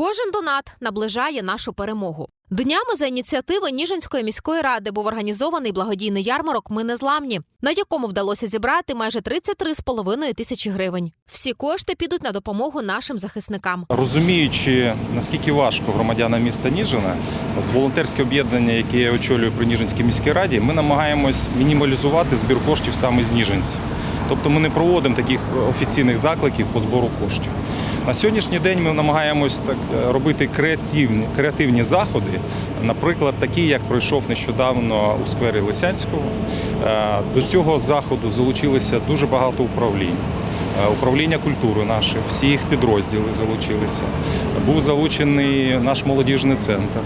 Кожен донат наближає нашу перемогу. Днями за ініціативи Ніжинської міської ради був організований благодійний ярмарок Ми незламні, на якому вдалося зібрати майже 33,5 тисячі гривень. Всі кошти підуть на допомогу нашим захисникам. Розуміючи, наскільки важко громадянам міста Ніжина, от волонтерське об'єднання, яке я очолюю при Ніжинській міській раді, ми намагаємось мінімалізувати збір коштів саме з ніжинців. Тобто ми не проводимо таких офіційних закликів по збору коштів. На сьогоднішній день ми намагаємось так е, робити креативні, креативні заходи, наприклад, такі, як пройшов нещодавно у сквері Лисянського. Е, До цього заходу залучилися дуже багато управлінь. Е, Управління культури наше, всі їх підрозділи залучилися. Був залучений наш молодіжний центр,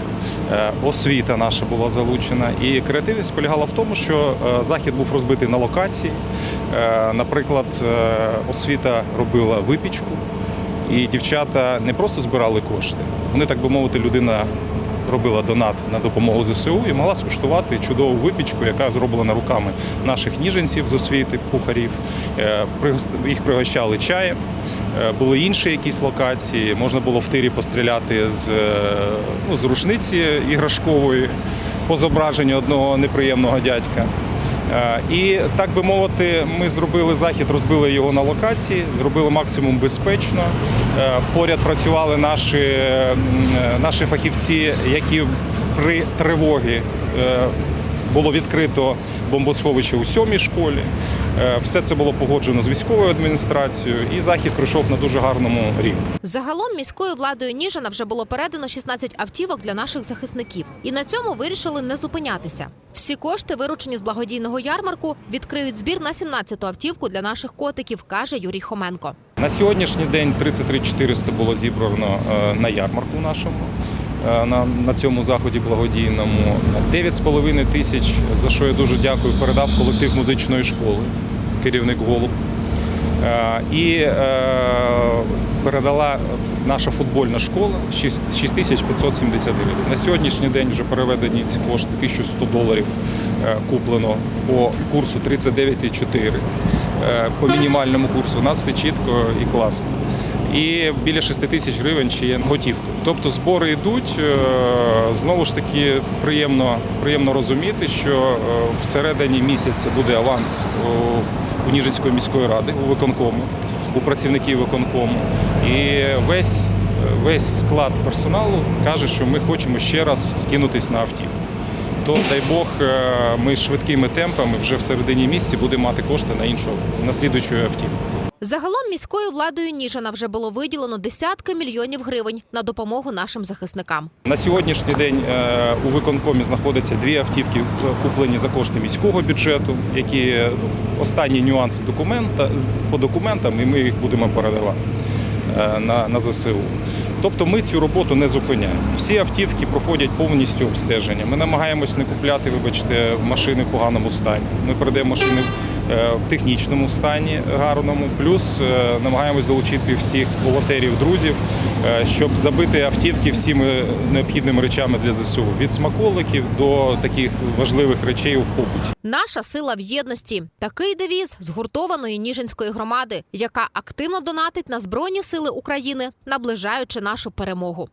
освіта наша була залучена. І креативність полягала в тому, що захід був розбитий на локації. Наприклад, освіта робила випічку, і дівчата не просто збирали кошти, вони, так би мовити, людина робила донат на допомогу ЗСУ і могла скуштувати чудову випічку, яка зроблена руками наших ніженців з освіти, кухарів. Е, Їх пригощали чаєм. Е, Були інші якісь локації. Можна було в тирі постріляти з, е, ну, з рушниці іграшкової по зображенню одного неприємного дядька. Е, І так би мовити, ми зробили захід, розбили його на локації, зробили максимум безпечно. Е, Поряд працювали наші, наші фахівці, які при тривогі е, було відкрито бомбосховище у сьомій школі. Е, Все це було погоджено з військовою адміністрацією, і захід прийшов на дуже гарному рівні. Загалом міською владою Ніжина вже було передано 16 автівок для наших захисників, і на цьому вирішили не зупинятися. Всі кошти, виручені з благодійного ярмарку, відкриють збір на 17-ту автівку для наших котиків, каже Юрій Хоменко. На сьогоднішній день 33 400 було зібрано е, на ярмарку нашому. е, На, на цьому заході благодійному 9,5 тисяч, за що я дуже дякую, передав колектив музичної школи, керівник Голуб. Е, І е, передала наша футбольна школа 6570 гривень. На сьогоднішній день вже переведені ці кошти 1100 доларів е, куплено по курсу 39,4 е, по мінімальному курсу. У нас все чітко і класно. І біля 6 тисяч гривень ще є готівкою. Тобто збори йдуть. Е, Знову ж таки, приємно, приємно розуміти, що е, всередині місяця буде аванс у- Ніжинської міської ради, у виконкому, у працівників виконкому. І весь, весь склад персоналу каже, що ми хочемо ще раз скинутись на автівку. То дай Бог, е, ми швидкими темпами вже в середині місяця будемо мати кошти на іншу на слідуючу автівку. Загалом міською владою Ніжина вже було виділено десятки мільйонів гривень на допомогу нашим захисникам. На сьогоднішній день е, у виконкомі знаходяться дві автівки, куплені за кошти міського бюджету, які е, останні нюанси документа по документам, і ми їх будемо передавати е, на, на ЗСУ. Тобто ми цю роботу не зупиняємо. Всі автівки проходять повністю обстеження. Ми намагаємось не купляти, вибачте, машини в поганому стані. Ми передаємо машини в технічному стані гарному. Плюс е, намагаємось залучити всіх волонтерів, друзів, е, щоб забити автівки всіми необхідними речами для ЗСУ від смаколиків до таких важливих речей в побуті. Наша сила в єдності такий девіз згуртованої Ніжинської громади, яка активно донатить на збройні сили України, наближаючи нашу перемогу.